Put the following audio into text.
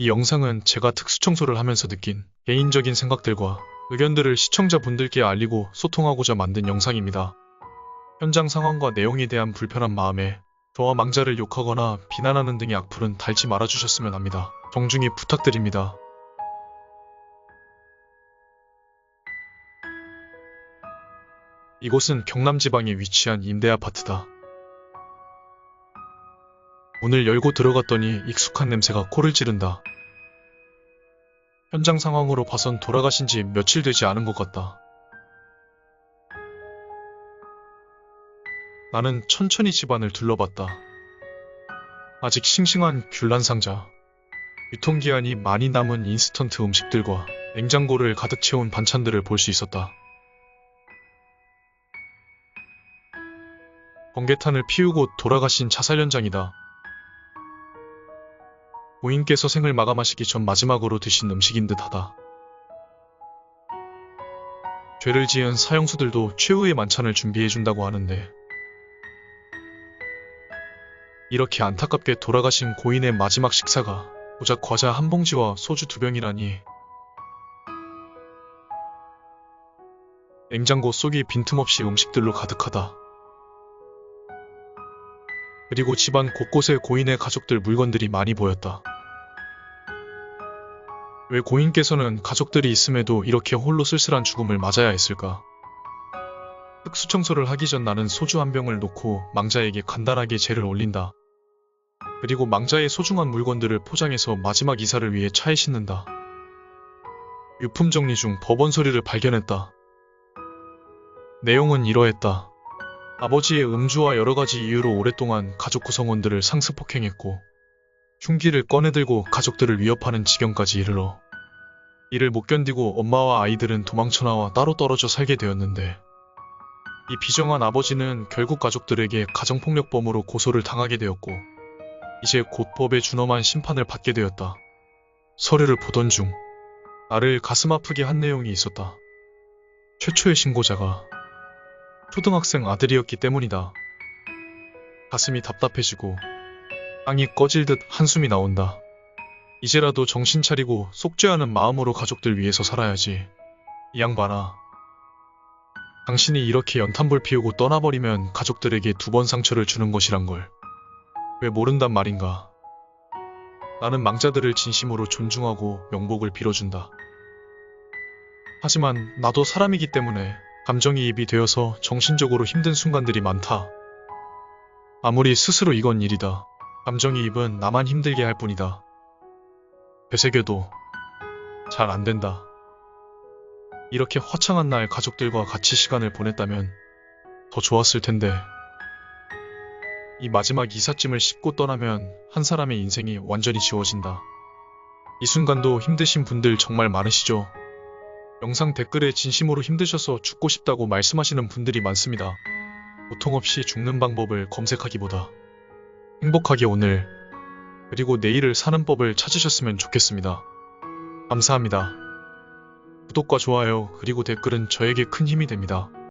이 영상은 제가 특수청소를 하면서 느낀 개인적인 생각들과 의견들을 시청자분들께 알리고 소통하고자 만든 영상입니다. 현장 상황과 내용에 대한 불편한 마음에 저와 망자를 욕하거나 비난하는 등의 악플은 달지 말아주셨으면 합니다. 정중히 부탁드립니다. 이곳은 경남 지방에 위치한 임대 아파트다. 문을 열고 들어갔더니 익숙한 냄새가 코를 찌른다. 현장 상황으로 봐선 돌아가신 지 며칠 되지 않은 것 같다. 나는 천천히 집안을 둘러봤다. 아직 싱싱한 귤란 상자, 유통기한이 많이 남은 인스턴트 음식들과 냉장고를 가득 채운 반찬들을 볼 수 있었다. 번개탄을 피우고 돌아가신 자살 현장이다. 부인께서 생을 마감하시기 전 마지막으로 드신 음식인 듯하다. 죄를 지은 사형수들도 최후의 만찬을 준비해준다고 하는데 이렇게 안타깝게 돌아가신 고인의 마지막 식사가 고작 과자 한 봉지와 소주 두 병이라니 냉장고 속이 빈틈없이 음식들로 가득하다. 그리고 집안 곳곳에 고인의 가족들 물건들이 많이 보였다. 왜 고인께서는 가족들이 있음에도 이렇게 홀로 쓸쓸한 죽음을 맞아야 했을까? 흙수청소를 하기 전 나는 소주 한 병을 놓고 망자에게 간단하게 죄를 올린다. 그리고 망자의 소중한 물건들을 포장해서 마지막 이사를 위해 차에 싣는다. 유품 정리 중 법원 서류를 발견했다. 내용은 이러했다. 아버지의 음주와 여러 가지 이유로 오랫동안 가족 구성원들을 상습폭행했고 흉기를 꺼내들고 가족들을 위협하는 지경까지 이르러 이를 못 견디고 엄마와 아이들은 도망쳐 나와 따로 떨어져 살게 되었는데 이 비정한 아버지는 결국 가족들에게 가정폭력범으로 고소를 당하게 되었고 이제 곧 법에 준엄한 심판을 받게 되었다. 서류를 보던 중 나를 가슴 아프게 한 내용이 있었다. 최초의 신고자가 초등학생 아들이었기 때문이다. 가슴이 답답해지고 땅이 꺼질 듯 한숨이 나온다. 이제라도 정신 차리고 속죄하는 마음으로 가족들 위해서 살아야지. 이 양반아. 당신이 이렇게 연탄불 피우고 떠나버리면 가족들에게 두 번 상처를 주는 것이란 걸. 왜 모른단 말인가. 나는 망자들을 진심으로 존중하고 명복을 빌어준다. 하지만 나도 사람이기 때문에 감정이입이 되어서 정신적으로 힘든 순간들이 많다. 아무리 스스로 이건 일이다. 감정이입은 나만 힘들게 할 뿐이다. 되새겨도 잘 안 된다. 이렇게 화창한 날 가족들과 같이 시간을 보냈다면 더 좋았을 텐데. 이 마지막 이삿짐을 싣고 떠나면 한 사람의 인생이 완전히 지워진다. 이 순간도 힘드신 분들 정말 많으시죠? 영상 댓글에 진심으로 힘드셔서 죽고 싶다고 말씀하시는 분들이 많습니다. 고통 없이 죽는 방법을 검색하기보다 행복하게 오늘 그리고 내일을 사는 법을 찾으셨으면 좋겠습니다. 감사합니다. 구독과 좋아요 그리고 댓글은 저에게 큰 힘이 됩니다.